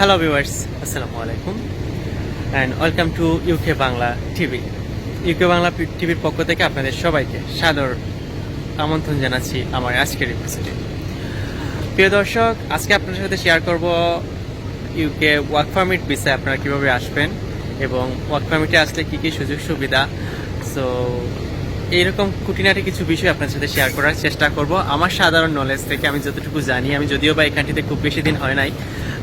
Hello viewers আসসালামু আলাইকুম and welcome to UK Bangla TV UK Bangla টিভির পক্ষ থেকে আপনাদের সবাইকে সাদর আমন্ত্রণ জানাচ্ছি আমার আজকের এপিসোডে প্রিয় দর্শক, আজকে আপনাদের সাথে শেয়ার করব ইউকে ওয়ার্ক পারমিট বিষয়ে আপনারা কীভাবে আসবেন এবং ওয়ার্ক পারমিটে আসলে কী কী সুযোগ সুবিধা। সো এইরকম খুঁটিনাটি কিছু বিষয় আপনার সাথে শেয়ার করার চেষ্টা করব। আমার সাধারণ নলেজ থেকে আমি যতটুকু জানি, আমি যদিও বা এই কান্ট্রিতে খুব বেশি দিন হয় নাই,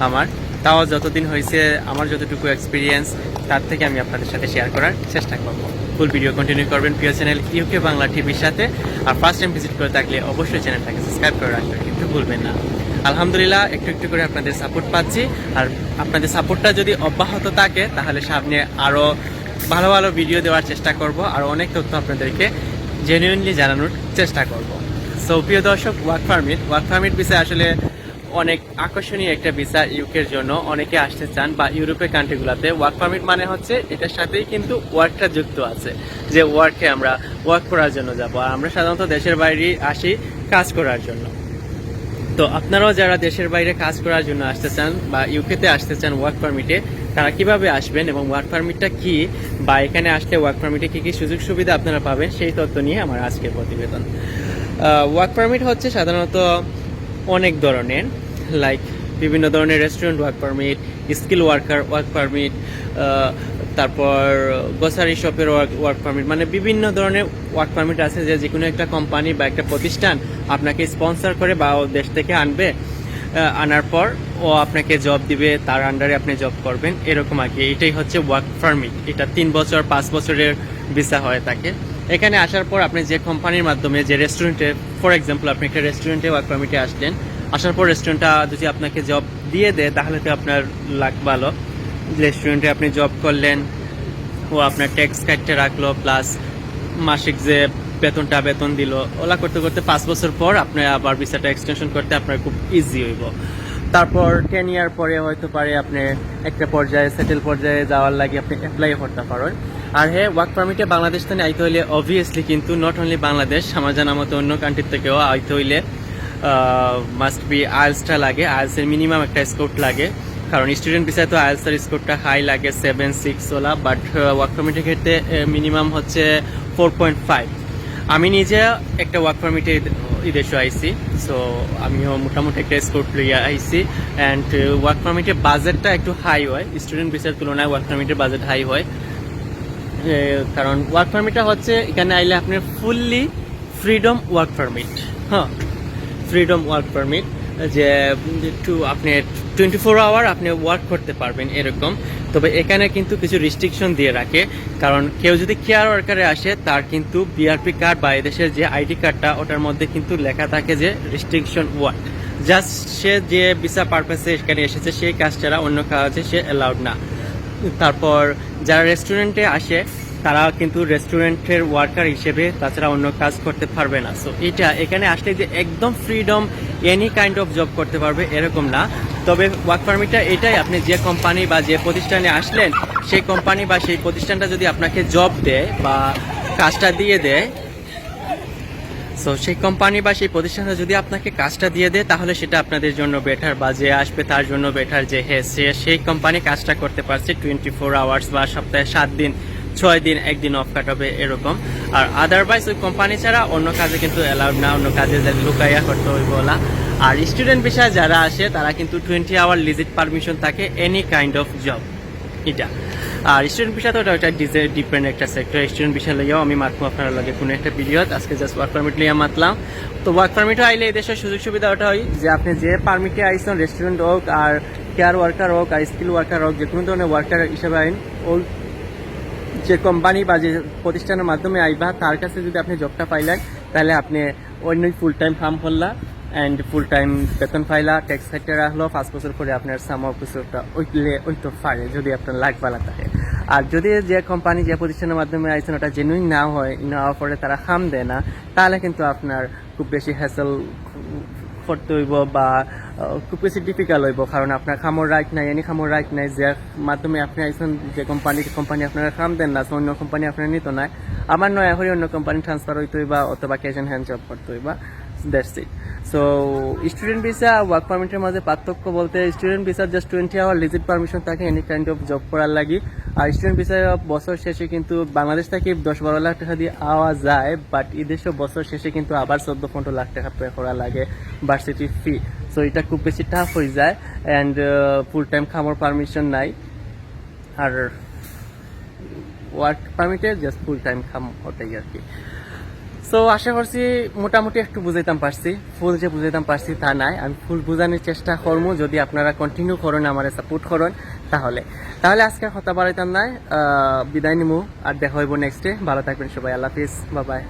আমার। তাও যতদিন হয়েছে, আমার যতটুকু এক্সপিরিয়েন্স তার থেকে আমি আপনাদের সাথে শেয়ার করার চেষ্টা করব। ফুল ভিডিও কন্টিনিউ করবেন প্রিয় চ্যানেল ইউকে বাংলা টিভির সাথে। আর ফার্স্ট টাইম ভিজিট করে থাকলে অবশ্যই চ্যানেলটাকে সাবস্ক্রাইব করে রাখবেন, কিন্তু ভুলবেন না। আলহামদুলিল্লাহ, একটু একটু করে আপনাদের সাপোর্ট পাচ্ছি। আর আপনাদের সাপোর্টটা যদি অব্যাহত থাকে, তাহলে সামনে আরও ভালো ভালো ভিডিও দেওয়ার চেষ্টা করব। আর অনেক তথ্য আপনাদেরকে জেনুইনলি জানানোর চেষ্টা করব। সো প্রিয় দর্শক ওয়ার্ক পারমিট ওয়ার্ক পারমিট বিষয়ে আসলে অনেক আকর্ষণীয় একটা ভিসা ইউকের জন্য। অনেকে আসতে চান বা ইউরোপের কান্ট্রিগুলোতে ওয়ার্ক পারমিট মানে হচ্ছে এটার সাথেই কিন্তু ওয়ার্কটা যুক্ত আছে। যে ওয়ার্কে আমরা ওয়ার্ক করার জন্য যাব। আর আমরা সাধারণত দেশের বাইরে আসি কাজ করার জন্য। তো আপনারাও যারা দেশের বাইরে কাজ করার জন্য আসতে চান বা ইউকেতে আসতে চান ওয়ার্ক পারমিটে তারা কীভাবে আসবেন এবং ওয়ার্ক পারমিটটা কি বা এখানে আসলে ওয়ার্ক পারমিটে কি কি সুযোগ সুবিধা আপনারা পাবেন সেই তথ্য নিয়ে আমার আজকের প্রতিবেদন। ওয়ার্ক পারমিট হচ্ছে সাধারণত অনেক ধরনের। লাইক বিভিন্ন ধরনের restaurant work permit skill worker work permit তারপর গ্রোসারি শপের ওয়ার্ক ওয়ার্ক পারমিট মানে বিভিন্ন ধরনের ওয়ার্ক পারমিট আছে যে যে কোনো একটা কোম্পানি বা একটা প্রতিষ্ঠান আপনাকে স্পন্সর করে বা দেশ থেকে আনবে আনার পর ও আপনাকে জব দিবে, তার আন্ডারে আপনি জব করবেন, এরকম আর কি। এটাই হচ্ছে ওয়ার্ক পারমিট এটা তিন বছর, পাঁচ বছরের ভিসা হয়ে থাকে এখানে আসার পর আপনি যে কোম্পানির মাধ্যমে, যে রেস্টুরেন্টে ফর এক্সাম্পল আপনি একটা রেস্টুরেন্টে ওয়ার্ক পারমিটে আসলেন আসার পর রেস্টুরেন্টটা যদি আপনাকে জব দিয়ে দেয়, তাহলে তো আপনার লাখ ভালো। রেস্টুরেন্টে আপনি জব করলেন, ও আপনার ট্যাক্স কাটতে রাখল প্লাস মাসিক যে বেতনটা বেতন দিল, ওলা করতে করতে পাঁচ বছর পর আপনার আবার ভিসাটা এক্সটেনশন করতে আপনার খুব ইজি হইব। তারপর টেন ইয়ার পরে হয়তো পারে আপনি একটা পর্যায়ে সেটেল পর্যায়ে যাওয়ার লাগে আপনি অ্যাপ্লাই করতে পারেন। আর হ্যাঁ ওয়ার্ক পারমিটে বাংলাদেশ থেকে আইতে হইলে অবভিয়াসলি কিন্তু নট অনলি বাংলাদেশ, আমার জানা মতো অন্য কান্ট্রির থেকেও আইতে হইলে মাস্ট বি আইলসটা লাগে আইলসের মিনিমাম একটা স্কোর লাগে। কারণ স্টুডেন্ট ভিসায় তো আইএলসের স্কোরটা হাই লাগে সেভেন সিক্স ওলা বাট ওয়ার্ক পারমিটের ক্ষেত্রে মিনিমাম হচ্ছে ফোর পয়েন্ট ফাইভ আমি নিজে একটা ওয়ার্ক পারমিটে দেশে আইসি সো আমিও মোটামুটি একটা স্কোর লইয়া আইসি অ্যান্ড ওয়ার্ক পারমিটের বাজেটটা একটু হাই হয় স্টুডেন্ট ভিসার তুলনায় ওয়ার্ক পারমিটের বাজেট হাই হয়। কারণ ওয়ার্ক পারমিটটা হচ্ছে, এখানে আইলে আপনার ফুললি ফ্রিডম ওয়ার্ক পারমিট হ্যাঁ। ফ্রিডম ওয়ার্ক পারমিট যে একটু আপনি টোয়েন্টি ফোর আওয়ার আপনি ওয়ার্ক করতে পারবেন এরকম। তবে এখানে কিন্তু কিছু রিস্ট্রিকশন দিয়ে রাখে। কারণ কেউ যদি কেয়ার ওয়ার্কারে আসে, তার কিন্তু বিআরপি কার্ড বা এদেশের যে আইডি কার্ডটা ওটার মধ্যে কিন্তু লেখা থাকে যে রিস্ট্রিকশন ওয়ার্ক জাস্ট সে যে ভিসা পারপাসে এখানে এসেছে, সেই কাজ ছাড়া অন্য কাজে সে অ্যালাউড না। তারপর যারা রেস্টুরেন্টে আসে তারা কিন্তু রেস্টুরেন্টের ওয়ার্কার হিসেবে তাছাড়া অন্য কাজ করতে পারবে না। সো এটা এখানে আসলে যে একদম freedom any kind of job করতে পারবে এরকম না। তবে ওয়ার্ক পারমিটটা এটাই, আপনি যে কোম্পানি বা যে প্রতিষ্ঠানে আসলেন, সেই কোম্পানি বা সেই প্রতিষ্ঠানটা যদি আপনাকে জব দেয় বা কাজটা দিয়ে দেয় সো সেই কোম্পানি বা সেই প্রতিষ্ঠানটা যদি আপনাকে কাজটা দিয়ে দেয়, তাহলে সেটা আপনাদের জন্য বেটার বা যে আসবে তার জন্য বেটার যে হ্যাঁ সে, সেই কোম্পানি কাজটা করতে পারছে টোয়েন্টি ফোর আওয়ার্স বা সপ্তাহে সাত দিন। ছয় দিন একদিন অফ কাটাবে এরকম। আর আদারওয়াইজ ওই কোম্পানি ছাড়া অন্য কাজে কিন্তু অ্যালাউড না, অন্য কাজে লুকাইয়া করতে হইব না আর স্টুডেন্ট বিষয়ে যারা আসে, তারা কিন্তু টোয়েন্টি আওয়ার লিজিট পারমিশন থাকে এনি কাইন্ড অফ জব এটা। আর স্টুডেন্ট বিষয় তো ওটা ডিজে ডিপেন্ড একটা সেক্টর স্টুডেন্ট বিষয় লইয়াও আমি মাতবো আপনার লগে কোনো একটা পিরিয়ড আজকে জাস্ট ওয়ার্ক পারমিট লইয়া মাতলাম। তো ওয়ার্ক পারমিট আইলে এই দেশের সুযোগ সুবিধা ওটা হয় যে আপনি যে পারমিটে আইসন রেস্টুরেন্ট হোক আর কেয়ার ওয়ার্কার হোক আর স্কিল ওয়ার্কার হোক, যে কোনো ধরনের ওয়ার্কার হিসেবে আইন, ওই যে কোম্পানি বা যে প্রতিষ্ঠানের মাধ্যমে আইবা, তার কাছে যদি আপনি জবটা পাইলেন, তাহলে আপনি অন্য ফুল টাইম ফার্ম করলা অ্যান্ড ফুল টাইম বেতন পাইলা ট্যাক্স সাইটে রাখল, পাঁচ বছর করে আপনার সামাও কিছুটা ওইলে ওই তো পারে যদি আপনার লাখ বালা থাকে। আর যদি যে কোম্পানি যে প্রতিষ্ঠানের মাধ্যমে আইছেন, ওটা জেনুইন না হয়, না হওয়ার পরে তারা খাম দেয় না, তাহলে কিন্তু আপনার খুব বেশি হ্যাসেল করতে হইব বা খুব বেশি ডিফিকাল্ট হইব কারণ আপনার খামর রাইট নাই এনি খামর রাইট নাই যে মাধ্যমে আপনি আইসন যে কোম্পানি কোম্পানি আপনারা খাম দেন না অন্য কোম্পানি আপনার নিত না আমার নয় এখন অন্য কোম্পানি ট্রান্সফার হইতে হইবা অথবা ক্যাশ অ্যান্ড হ্যান্ড জব করতে হইবা that's it so student visa work পারমিটের মাঝে পার্থক্য বলতে student visa just twenty hour legit permission থাকে এনি কাইন্ড অফ জব করার লাগি। আর স্টুডেন্ট ভিসা বছর শেষে কিন্তু বাংলাদেশ থেকে দশ বারো লাখ টাকা দিয়ে আওয়া যায় বাট এদেশেও বছর শেষে কিন্তু আবার চোদ্দ পনেরো লাখ টাকা পে করা লাগে ভার্সিটি ফি সো এটা খুব বেশি টাফ হয়ে যায় অ্যান্ড ফুল টাইম খামার পারমিশন নাই। আর ওয়ার্ক পারমিটে জাস্ট ফুল টাইম খাম ওটাই আর কি। সো আশা করছি মোটামুটি একটু বুঝাইতাম পারছি। ফুল যে বুঝাইতাম পারছি তা নাই। আমি ফুল বোঝানোর চেষ্টা করব যদি আপনারা কন্টিনিউ করেন, আমার সাপোর্ট করেন, তাহলে। তাহলে আজকে কথা বাড়াইতাম নাই। বিদায় নিমু। আর দেখা হইব নেক্সট ডে ভালো থাকবেন সবাই। আল্লাহ হাফিজ। বাবাই